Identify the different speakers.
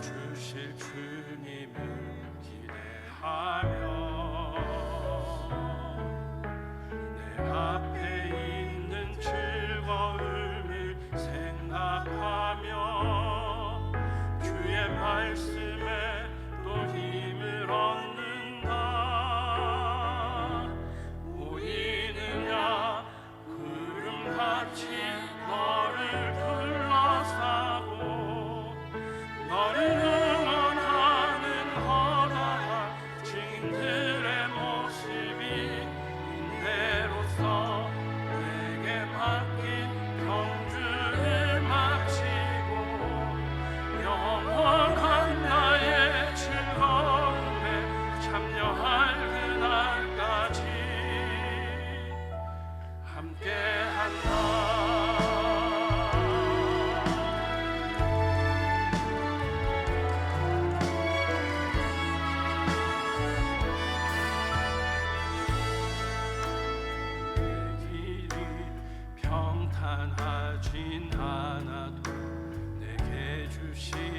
Speaker 1: 去西去。 평탄하진 않아도 내게 주신